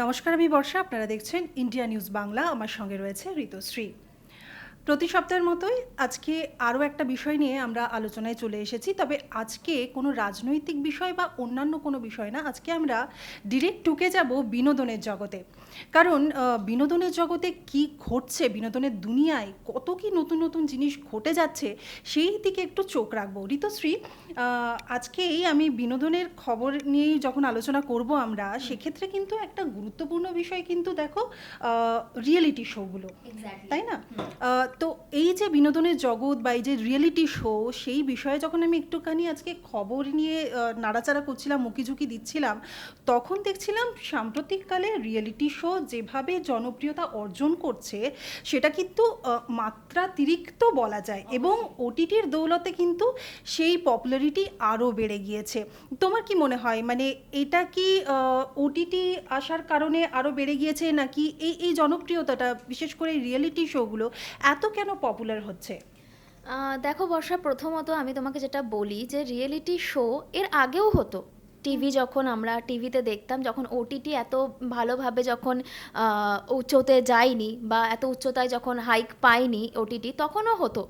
নমস্কার আমি বর্ষা। আপনারা দেখছেন ইন্ডিয়া নিউজ বাংলা। আমার সঙ্গে রয়েছে ঋতুশ্রী। প্রতি সপ্তাহের মতোই আজকে আরও একটা বিষয় নিয়ে আমরা আলোচনায় চলে এসেছি। তবে আজকে কোনো রাজনৈতিক বিষয় বা অন্যান্য কোনো বিষয় না আজকে আমরা ডিরেক্ট ঢুকে যাব বিনোদনের জগতে। কারণ বিনোদনের জগতে কি ঘটছে বিনোদনের দুনিয়ায় কত কি নতুন নতুন জিনিস ঘটে যাচ্ছে সেই দিকে একটু চোখ রাখব। ঋতুশ্রী আজকেই আমি বিনোদনের খবর নিয়েই যখন আলোচনা করব আমরা সেক্ষেত্রে কিন্তু একটা গুরুত্বপূর্ণ বিষয় কিন্তু দেখো রিয়েলিটি শোগুলো তাই না? তো এই যে বিনোদনের জগৎ বা এই যে রিয়েলিটি শো সেই বিষয়ে যখন আমি একটুখানি আজকে খবর নিয়ে নাড়াচাড়া করছিলাম মুখিঝুঁকি দিচ্ছিলাম, তখন দেখছিলাম সাম্প্রতিককালে রিয়েলিটি শো যেভাবে জনপ্রিয়তা অর্জন করছে, সেটা কিন্তু মাত্রাতিরিক্ত বলা যায় এবং ওটিটির দৌলতে কিন্তু সেই পপুলারিটি আরও বেড়ে গিয়েছে। তোমার কি মনে হয়? মানে এটা কি ওটিটি আসার কারণে আরও বেড়ে গিয়েছে নাকি এই এই জনপ্রিয়তাটা, বিশেষ করে রিয়েলিটি শোগুলো এত কেন পপুলার হচ্ছে? দেখো বর্ষা প্রথমত আমি তোমাকে যেটা বলি যে রিয়েলিটি শো এর আগেও হতো। টিভি যখন আমরা টিভিতে দেখতাম যখন ওটিটি এত ভালোভাবে যখন উচ্চতে যায়নি বা এত উচ্চতায় যখন হাইক পায়নি ওটিটি তখনও হতো।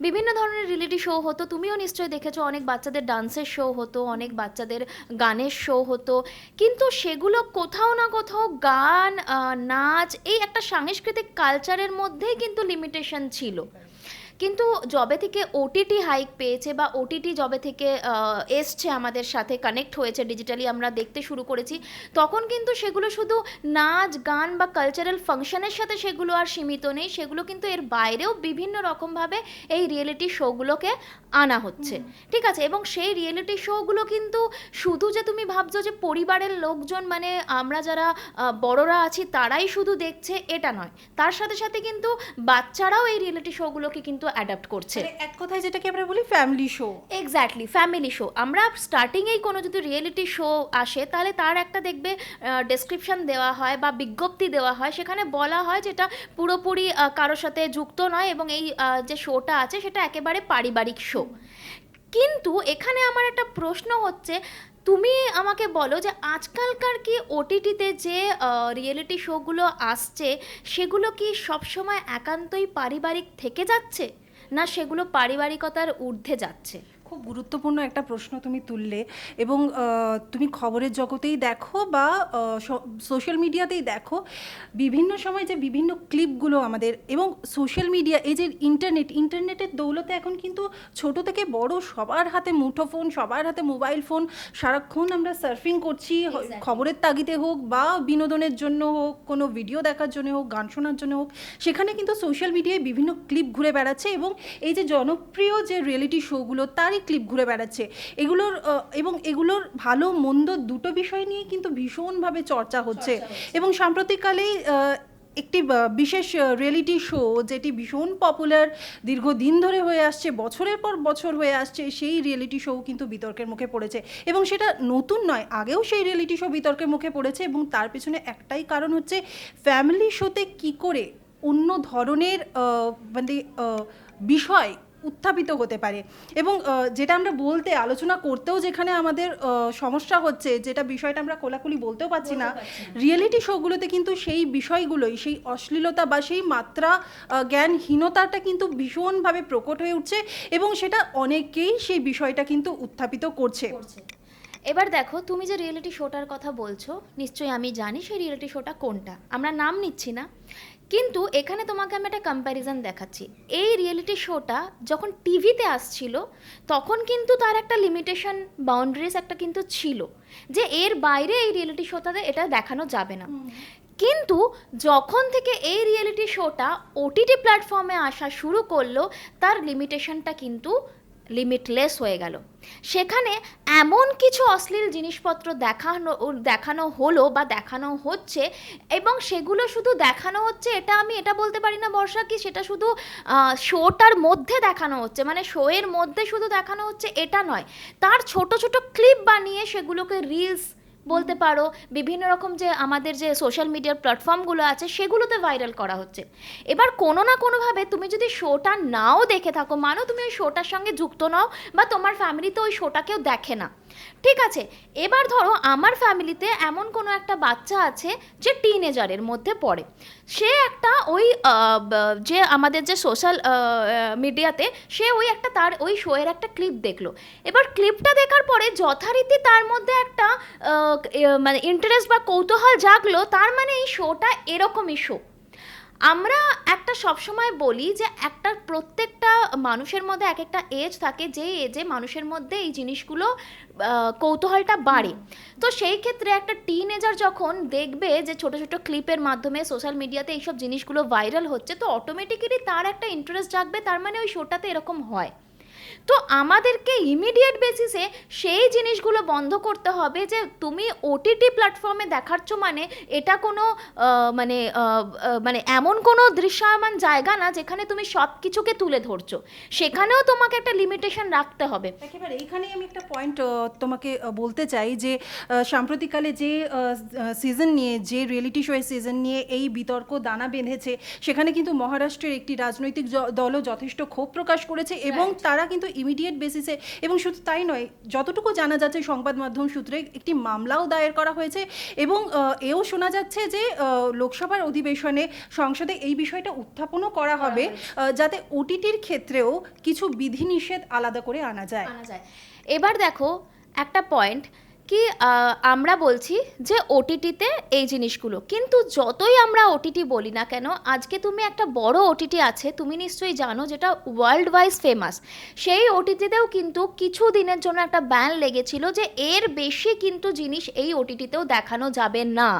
বিভিন্ন ধরনের রিয়েলিটি শো হতো। তুমিও নিশ্চয়ই দেখেছ, অনেক বাচ্চাদের ডান্সের শো হতো, অনেক বাচ্চাদের গানের শো হতো। কিন্তু সেগুলো কোথাও না কোথাও গান নাচ, এই একটা সাংস্কৃতিক কালচারের মধ্যেই কিন্তু লিমিটেশন ছিল। কিন্তু জবে থেকে ওটিটি হাইক পেয়েছে বা ওটিটি জবে থেকে এসছে আমাদের সাথে কানেক্ট হয়েছে ডিজিটালি আমরা দেখতে শুরু করেছি তখন কিন্তু সেগুলো শুধু নাচ গান বা কালচারাল ফাংশনের সাথে সেগুলো আর সীমিত নেই সেগুলো কিন্তু এর বাইরেও বিভিন্ন রকমভাবে এই রিয়েলিটি শোগুলোকে আনা হচ্ছে। ঠিক আছে? এবং সেই রিয়েলিটি শোগুলো কিন্তু শুধু যে তুমি ভাবছ যে পরিবারের লোকজন মানে আমরা যারা বড়রা আছি তারাই শুধু দেখছে এটা নয়। তার সাথে সাথে কিন্তু বাচ্চারাও এই রিয়েলিটি শোগুলোকে কিন্তু অ্যাডাপ্ট করছে। মানে এক কথায় যেটাকে আমরা বলি family show exactly family show আমরা স্টার্টিংয়েই কোনো যদি রিয়েলিটি শো আসে তাহলে তার একটা দেখবে ডেসক্রিপশন দেওয়া হয় বা বিজ্ঞপ্তি দেওয়া হয় সেখানে বলা হয় যেটা পুরোপুরি কারোর সাথে যুক্ত নয় এবং এই যে শোটা আছে সেটা একেবারে পারিবারিক শো কিন্তু এখানে আমার একটা প্রশ্ন হচ্ছে তুমি আমাকে বলো যে আজকালকার কি ওটিটিতে যে রিয়েলিটি শোগুলো আসছে সেগুলো কি সবসময় একান্তই পারিবারিক থেকে যাচ্ছে? না সেগুলো পারিবারিকতার ঊর্ধ্বে যাচ্ছে। খুব গুরুত্বপূর্ণ একটা প্রশ্ন তুমি তুললে এবং তুমি খবরের জগতেই দেখো বা সোশ্যাল মিডিয়াতেই দেখো বিভিন্ন সময় যে বিভিন্ন ক্লিপগুলো আমাদের এবং সোশ্যাল মিডিয়া এই যে ইন্টারনেট ইন্টারনেটের দৌলতে এখন কিন্তু ছোট থেকে বড় সবার হাতে মুঠো ফোন সবার হাতে মোবাইল ফোন সারাক্ষণ আমরা সার্ফিং করছি খবরের তাগিদে হোক বা বিনোদনের জন্য হোক কোনো ভিডিও দেখার জন্য হোক গান শোনার জন্য হোক সেখানে কিন্তু সোশ্যাল মিডিয়ায় বিভিন্ন ক্লিপ ঘুরে বেড়াচ্ছে এবং এই যে জনপ্রিয় যে রিয়েলিটি শোগুলো তারই ক্লিপ ঘুরে বেড়াচ্ছে। এগুলোর এবং এগুলোর ভালো মন্দ দুটো বিষয় নিয়ে কিন্তু ভীষণভাবে চর্চা হচ্ছে। এবং সাম্প্রতিককালেই একটি বিশেষ রিয়েলিটি শো যেটি ভীষণ পপুলার দীর্ঘদিন ধরে হয়ে আসছে বছরের পর বছর হয়ে আসছে সেই রিয়েলিটি শো কিন্তু বিতর্কের মুখে পড়েছে। এবং সেটা নতুন নয় আগেও সেই রিয়েলিটি শো বিতর্কের মুখে পড়েছে এবং তার পেছনে একটাই কারণ হচ্ছে ফ্যামিলি শোতে কি করে অন্য ধরনের মানে বিষয় উত্থাপিত হতে পারে। এবং যেটা আমরা বলতে আলোচনা করতেও যেখানে আমাদের সমস্যা হচ্ছে যেটা বিষয়টা আমরা কোলাকুলি বলতেও পারছি না রিয়েলিটি শোগুলোতে কিন্তু সেই বিষয়গুলোই সেই অশ্লীলতা বা সেই মাত্রা জ্ঞানহীনতাটা কিন্তু ভীষণভাবে প্রকট হয়ে উঠছে এবং সেটা অনেকেই সেই বিষয়টা কিন্তু উত্থাপিত করছে। এবার দেখো তুমি যে রিয়েলিটি শোটার কথা বলছো নিশ্চয়ই আমি জানি সেই রিয়েলিটি শোটা কোনটা। আমরা নাম নিচ্ছি না। কিন্তু এখানে তোমাকে আমি একটা কম্প্যারিজন দেখাচ্ছি। এই রিয়েলিটি শোটা যখন টিভিতে আসছিল তখন কিন্তু তার একটা লিমিটেশন বাউন্ডারিজ একটা কিন্তু ছিল যে এর বাইরে এই রিয়েলিটি শোটাতে এটা দেখানো যাবে না। কিন্তু যখন থেকে এই রিয়েলিটি শোটা ওটিটি প্ল্যাটফর্মে আসা শুরু করল তার লিমিটেশনটা কিন্তু লিমিটলেস হয়ে গেল। সেখানে এমন কিছু অশ্লীল জিনিসপত্র দেখানো দেখানো হলো বা দেখানো হচ্ছে এবং সেগুলো শুধু দেখানো হচ্ছে, এটা আমি এটা বলতে পারি না বর্ষা কি সেটা শুধু শোটার মধ্যে দেখানো হচ্ছে মানে শোয়ের মধ্যে শুধু দেখানো হচ্ছে এটা নয়। তার ছোট ছোট ক্লিপ বানিয়ে সেগুলোকে রিলস বলতে পারো, বিভিন্ন রকম যে আমাদের যে সোশ্যাল মিডিয়ার প্ল্যাটফর্মগুলো আছে, সেগুলোতে ভাইরাল করা হচ্ছে। এবার কোনো না কোনোভাবে তুমি যদি শোটা নাও দেখে থাকো, মানো তুমি ওই শোটার সঙ্গে যুক্ত নাও বা তোমার ফ্যামিলিতে ওই শোটা কেউ দেখে না। ঠিক আছে, এবার ধরো আমার ফ্যামিলিতে এমন কোনো একটা বাচ্চা আছে যে টিনেজারের মধ্যে পড়ে। সে একটা ওই যে আমাদের যে সোশ্যাল মিডিয়াতে সে ওই একটা তার, ওই শোয়ের একটা ক্লিপ দেখল। এবার ক্লিপটা দেখার পরে যথারীতি তার মধ্যে একটা মানে ইন্টারেস্ট বা কৌতূহল জাগলো, তার মানে এই শোটা এরকমই শো আমরা একটা সবসময় বলি যে একটা প্রত্যেকটা মানুষের মধ্যে এক একটা এজ থাকে যে এজে মানুষের মধ্যে এই জিনিসগুলো কৌতূহলটা বাড়ে। তো সেই ক্ষেত্রে একটা টিন এজার যখন দেখবে যে ছোট ছোট ক্লিপের মাধ্যমে সোশ্যাল মিডিয়াতে এইসব জিনিসগুলো ভাইরাল হচ্ছে, তো অটোমেটিক্যালি তার একটা ইন্টারেস্ট জাগবে, তার মানে ওই শোটাতে এরকম হয়। তো আমাদেরকে ইমিডিয়েট বেসিসে সেই জিনিসগুলো বন্ধ করতে হবে যে তুমি ওটিটি প্ল্যাটফর্মে দেখাচ্ছ মানে এটা কোনো মানে মানে এমন কোনো দৃশ্যমান জায়গা না যেখানে তুমি সব কিছুকে তুলে ধরছো। সেখানেও তোমাকে একটা লিমিটেশন রাখতে হবে। একেবারে এইখানেই আমি একটা পয়েন্ট তোমাকে বলতে চাই যে সাম্প্রতিককালে যে সিজন নিয়ে যে রিয়েলিটি শোয়ের সিজন নিয়ে এই বিতর্ক দানা বেঁধেছে সেখানে কিন্তু মহারাষ্ট্রের একটি রাজনৈতিক দলও যথেষ্ট ক্ষোভ প্রকাশ করেছে এবং তারা কিন্তু ইমিডিয়েট বেসিসে এবং শুধু তাই নয় যতটুকু জানা যাচ্ছে সংবাদ মাধ্যম সূত্রে একটি মামলাও দায়ের করা হয়েছে। এবং এও শোনা যাচ্ছে যে লোকসভার অধিবেশনে সংসদে এই বিষয়টা উত্থাপনও করা হবে যাতে ওটিটির ক্ষেত্রেও কিছু বিধিনিষেধ আলাদা করে আনা যায়। এবার দেখো একটা পয়েন্ট কি আমরা বলছি যে ওটিটিতে এই জিনিসগুলো। কিন্তু যতই আমরা ওটিটি বলি না কেন, আজকে তুমি একটা বড় ওটিটি আছে, তুমি নিশ্চয়ই জানো যেটা ওয়ার্ল্ড ওয়াইজ ফেমাস সেই ওটিটিতেও কিন্তু কিছু দিনের জন্য একটা ব্যান লেগেছিল যে এর বেশি কিন্তু জিনিস এই ওটিটিতেও দেখানো যাবে না।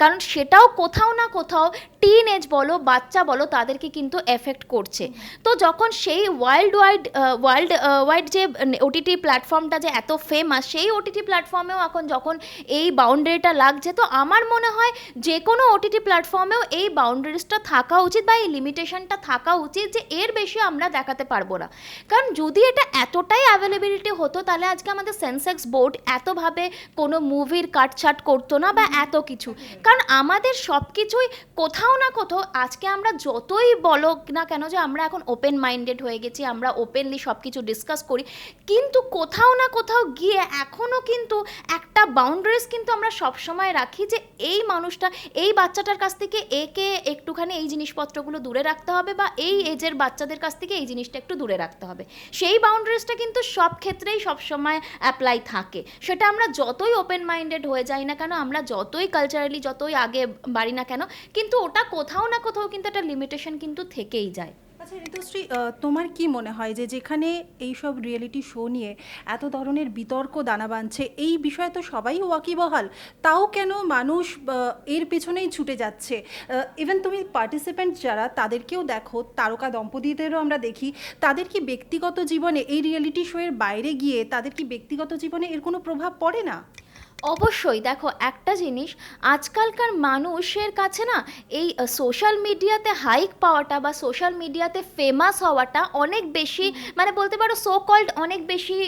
কারণ সেটাও কোথাও না কোথাও টিন এজ বলো, বাচ্চা বলো, তাদেরকে কিন্তু এফেক্ট করছে। তো যখন সেই ওয়ার্ল্ড ওয়াইড ওয়ার্ল্ড ওয়াইড যে ওটিটি প্ল্যাটফর্মটা যে এত ফেমাস সেই ওটিটি প্ল্যাটফর্মেও এখন যখন এই বাউন্ডারিটা লাগছে, তো আমার মনে হয় যে কোনো ওটিটি প্ল্যাটফর্মেও এই বাউন্ডারিজটা থাকা উচিত বা এই লিমিটেশনটা থাকা উচিত যে এর বেশি আমরা দেখাতে পারব না। কারণ যদি এটা এতটাই অ্যাভেলেবিলিটি হতো, তাহলে আজকে আমাদের সেন্সেক্স বোর্ড এতভাবে কোনো মুভির কাটছাট করতো না বা এত কিছু। কারণ আমাদের সব কিছুই কোথাও না কোথাও আজকে আমরা যতই বলো না কেন যে আমরা এখন ওপেন মাইন্ডেড হয়ে গেছি, আমরা ওপেনলি সব কিছু ডিসকাস করি। কিন্তু কোথাও না কোথাও গিয়ে এখনও কিন্তু একটা বাউন্ডারিজ কিন্তু আমরা সবসময় রাখি যে এই মানুষটা, এই বাচ্চাটার কাছ থেকে একে একটুখানি এই জিনিসপত্রগুলো দূরে রাখতে হবে বা এই এজের বাচ্চাদের কাছ থেকে এই জিনিসটা একটু দূরে রাখতে হবে। সেই বাউন্ডারিজটা কিন্তু সব ক্ষেত্রেই সবসময় অ্যাপ্লাই থাকে। সেটা আমরা যতই ওপেন মাইন্ডেড হয়ে যাই না কেন, আমরা যতই কালচারালি যতই আগে বাড়ি না কেন, কিন্তু ওটা কোথাও না কোথাও কিন্তু একটা লিমিটেশন কিন্তু থেকেই যায়। আচ্ছা ঋতুশ্রী তোমার কি মনে হয় যে যেখানে এইসব রিয়েলিটি শো নিয়ে এত ধরনের বিতর্ক, দানা বাঁধছে, এই বিষয়ে তো সবাই ওয়াকিবহাল। তাও কেন মানুষ এর পেছনেই ছুটে যাচ্ছে? ইভেন তুমি পার্টিসিপেন্ট যারা, তাদেরকেও দেখো, তারকা দম্পতিদেরও আমরা দেখি, তাদের কি ব্যক্তিগত জীবনে এই রিয়েলিটি শোয়ের বাইরে গিয়ে তাদের কি ব্যক্তিগত জীবনে এর কোনো প্রভাব পড়ে না? অবশ্যই দেখো একটা জিনিস আজকালকার মানুষের কাছে না এই সোশ্যাল মিডিয়াতে হাইক পাওয়াটা বা সোশ্যাল মিডিয়াতে ফেমাস হওয়াটা অনেক বেশি মানে বলতে পারো সো কল্ড অনেক বেশি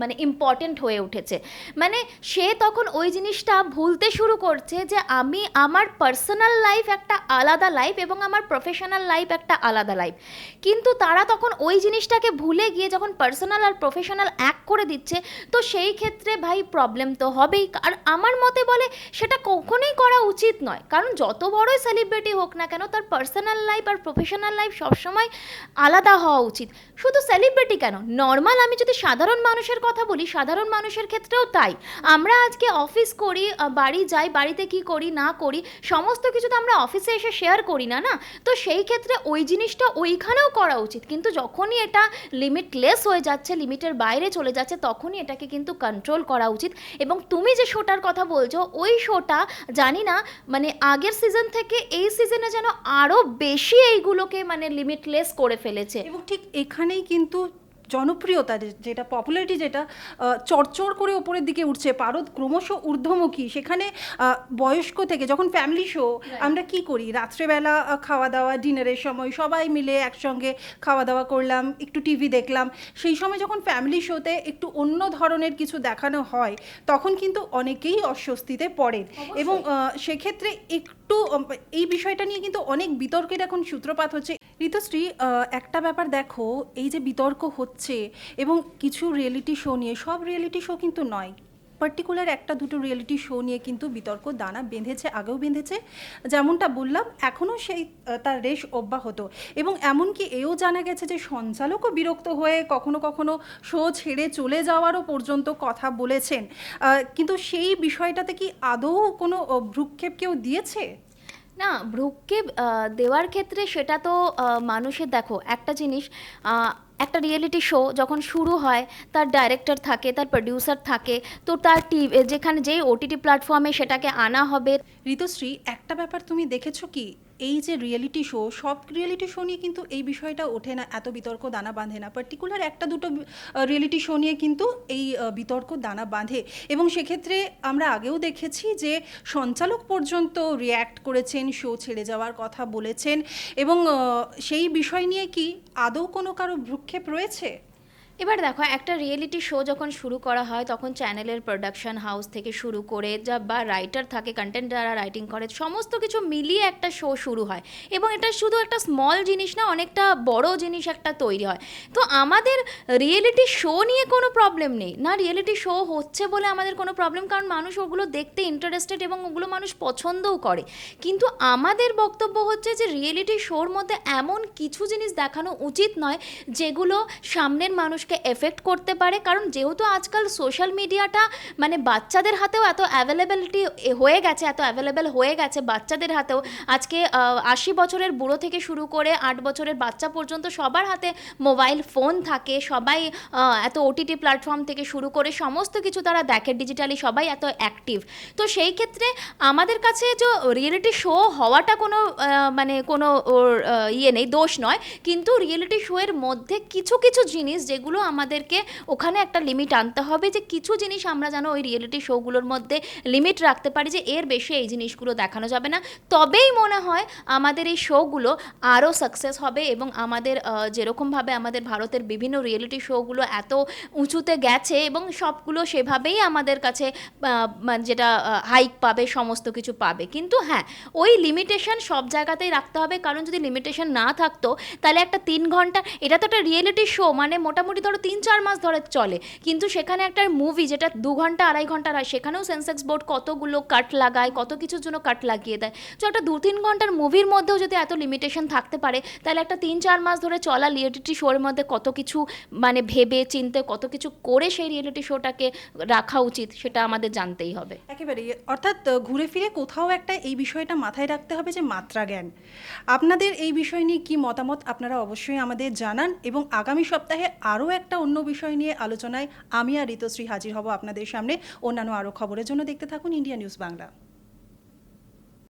মানে ইম্পর্টেন্ট হয়ে উঠেছে। মানে সে তখন ওই জিনিসটা ভুলতে শুরু করছে যে আমি আমার পার্সোনাল লাইফ একটা আলাদা লাইফ এবং আমার প্রফেশনাল লাইফ একটা আলাদা লাইফ কিন্তু তারা তখন ওই জিনিসটাকে ভুলে গিয়ে যখন পার্সোনাল আর প্রফেশনাল এক করে দিচ্ছে তো সেই ক্ষেত্রে ভাই প্রবলেম তো হবেই। আর আমার মতে বলে সেটা কখনোই করা উচিত নয়। কারণ যত বড়ই সেলিব্রিটি হোক না কেন, তার পার্সোনাল লাইফ আর প্রফেশনাল লাইফ সবসময় আলাদা হওয়া উচিত। শুধু সেলিব্রিটি কেন নর্মাল আমি যদি সাধারণ মানুষের কথা বলি, সাধারণ মানুষের ক্ষেত্রেও তাই। আমরা আজকে অফিস করি বাড়ি যাই, বাড়িতে কি করি, না করি, সমস্ত কিছু তো আমরা অফিসে এসে শেয়ার করি না না? তো সেই ক্ষেত্রে ওই জিনিসটা ওইখানেও করা উচিত। কিন্তু যখনই এটা লিমিটলেস হয়ে যাচ্ছে লিমিটের বাইরে চলে যাচ্ছে, তখনই এটাকে কিন্তু কন্ট্রোল করা উচিত। এবং তুমি যে শোটার কথা বলছো, ওই শোটা জানি না মানে আগের সিজন থেকে এই সিজনে যেন আরও বেশি এইগুলোকে মানে লিমিটলেস করে ফেলেছে। এবং ঠিক এখানেই কিন্তু জনপ্রিয়তা যেটা পপুলারিটি যেটা চড়চড় করে ওপরের দিকে উঠছে। পারদ ক্রমশ ঊর্ধ্বমুখী। সেখানে বয়স্ক থেকে যখন ফ্যামিলি শো আমরা কি করি? রাত্রেবেলা খাওয়া দাওয়া ডিনারের সময় সবাই মিলে একসঙ্গে খাওয়া দাওয়া করলাম একটু টিভি দেখলাম। সেই সময় যখন ফ্যামিলি শোতে একটু অন্য ধরনের কিছু দেখানো হয় তখন কিন্তু অনেকেই অস্বস্তিতে পড়েন। এবং সেক্ষেত্রে একটু এই বিষয়টা নিয়ে কিন্তু অনেক বিতর্কের এখন সূত্রপাত হচ্ছে। ঋতুশ্রী একটা ব্যাপার দেখো, এই যে বিতর্ক হচ্ছে এবং কিছু রিয়েলিটি শো নিয়ে, সব রিয়েলিটি শো কিন্তু নয়। পার্টিকুলার একটা দুটো রিয়েলিটি শো নিয়ে কিন্তু বিতর্ক, দানা বেঁধেছে, আগেও বেঁধেছে। যেমনটা বললাম এখনও সেই তার রেশ অব্যাহত। এবং এমনকি এও জানা গেছে যে সঞ্চালকও বিরক্ত হয়ে কখনো কখনো শো ছেড়ে চলে যাওয়ারও পর্যন্ত কথা বলেছেন। কিন্তু সেই বিষয়টাতে কি আদৌ কোনো ভ্রুক্ষেপ কেউ দিয়েছে? না, ভ্রুককে দেওয়ার ক্ষেত্রে সেটা তো মানুষের, দেখো, একটা জিনিস একটা রিয়েলিটি শো যখন শুরু হয়, তার ডাইরেক্টর থাকে, তার প্রডিউসার থাকে, তো তার টি যেখানে যেই ওটিটি প্ল্যাটফর্মে সেটাকে আনা হবে। ঋতুশ্রী, একটা ব্যাপার তুমি দেখেছ কি? এই যে রিয়েলিটি শো সব রিয়েলিটি শো নিয়ে কিন্তু এই বিষয়টা ওঠে না, এত বিতর্ক দানা বাঁধে না। পার্টিকুলার একটা দুটো রিয়েলিটি শো নিয়ে কিন্তু এই বিতর্ক দানা বাঁধে। এবং সেক্ষেত্রে আমরা আগেও দেখেছি যে সঞ্চালক পর্যন্ত রিয়্যাক্ট করেছেন শো ছেড়ে যাওয়ার কথা বলেছেন। এবং সেই বিষয় নিয়ে কি আদৌ কোনো কারও ভ্রুক্ষেপ রয়েছে? এবার দেখো, একটা রিয়েলিটি শো যখন শুরু করা হয়, তখন চ্যানেলের প্রোডাকশন হাউস থেকে শুরু করে যা বা রাইটার থাকে কন্টেন্ট যারা রাইটিং করে, সমস্ত কিছু মিলিয়ে একটা শো শুরু হয়। এবং এটা শুধু একটা স্মল জিনিস না, অনেকটা বড় জিনিস একটা তৈরি হয়। তো আমাদের রিয়েলিটি শো নিয়ে কোনো প্রবলেম নেই। না রিয়েলিটি শো হচ্ছে বলে আমাদের কোনো প্রবলেম কারণ মানুষ ওগুলো দেখতে ইন্টারেস্টেড এবং ওগুলো মানুষ পছন্দও করে। কিন্তু আমাদের বক্তব্য হচ্ছে যে রিয়েলিটি শোর মধ্যে এমন কিছু জিনিস দেখানো উচিত নয়, যেগুলো সামনের মানুষকে এফেক্ট করতে পারে। কারণ যেহেতু আজকাল সোশ্যাল মিডিয়াটা মানে বাচ্চাদের হাতেও এত অ্যাভেলেবেলিটি হয়ে গেছে, এত অ্যাভেলেবেল হয়ে গেছে বাচ্চাদের হাতেও। আজকে আশি বছরের বুড়ো থেকে শুরু করে আট বছরের বাচ্চা পর্যন্ত সবার হাতে মোবাইল ফোন থাকে। সবাই এত ওটিটি প্ল্যাটফর্ম থেকে শুরু করে সমস্ত কিছু তারা দেখে ডিজিটালি সবাই এত অ্যাক্টিভ তো সেই ক্ষেত্রে আমাদের কাছে যে রিয়েলিটি শো হওয়াটা কোনো মানে কোনো ইয়ে নেই, দোষ নয়। কিন্তু রিয়েলিটি শোয়ের মধ্যে কিছু কিছু জিনিস যেগুলো আমাদেরকে ওখানে একটা লিমিট আনতে হবে যে কিছু জিনিস আমরা যেন ওই রিয়েলিটি শোগুলোর মধ্যে লিমিট রাখতে পারি যে এর বেশি এই জিনিসগুলো দেখানো যাবে না। তবেই মনে হয় আমাদের এই শোগুলো আরও সাকসেস হবে এবং আমাদের যেরকমভাবে আমাদের ভারতের বিভিন্ন রিয়েলিটি শোগুলো এত উঁচুতে গেছে এবং সবগুলো সেভাবেই আমাদের কাছে মানে যেটা হাইক পাবে, সমস্ত কিছু পাবে। কিন্তু হ্যাঁ ওই লিমিটেশন সব জায়গাতেই রাখতে হবে। কারণ যদি লিমিটেশন না থাকতো, তাহলে একটা তিন ঘণ্টা, এটা তো একটা রিয়েলিটি শো মানে মোটামুটি ধরো তিন চার মাস ধরে চলে। কিন্তু সেখানে একটা মুভি যেটা দু ঘণ্টা, আড়াই ঘণ্টার হয় সেখানেও সেন্সেক্স বোর্ড কতগুলো কাট লাগায়, কত কিছুর জন্য কাট লাগিয়ে দেয়। তো একটা দু তিন ঘণ্টার মুভির মধ্যেও যদি এত লিমিটেশন থাকতে পারে, তাহলে একটা তিন চার মাস ধরে চলা রিয়েলিটি শোর মধ্যে কত কিছু মানে ভেবে, চিনতে, কত কিছু করে সেই রিয়েলিটি শোটাকে রাখা উচিত, সেটা আমাদের জানতেই হবে। একেবারে, অর্থাৎ ঘুরে ফিরে কোথাও একটা এই বিষয়টা মাথায় রাখতে হবে যে মাত্রা জ্ঞান। আপনাদের এই বিষয় নিয়ে কি মতামত আপনারা অবশ্যই আমাদের জানান এবং আগামী সপ্তাহে আরও একটা অন্য বিষয় নিয়ে আলোচনায় আমি আর ঋতুশ্রী হাজির হব আপনাদের সামনে। অন্যান্য আরও খবরের জন্য দেখতে থাকুন ইন্ডিয়া নিউজ বাংলা।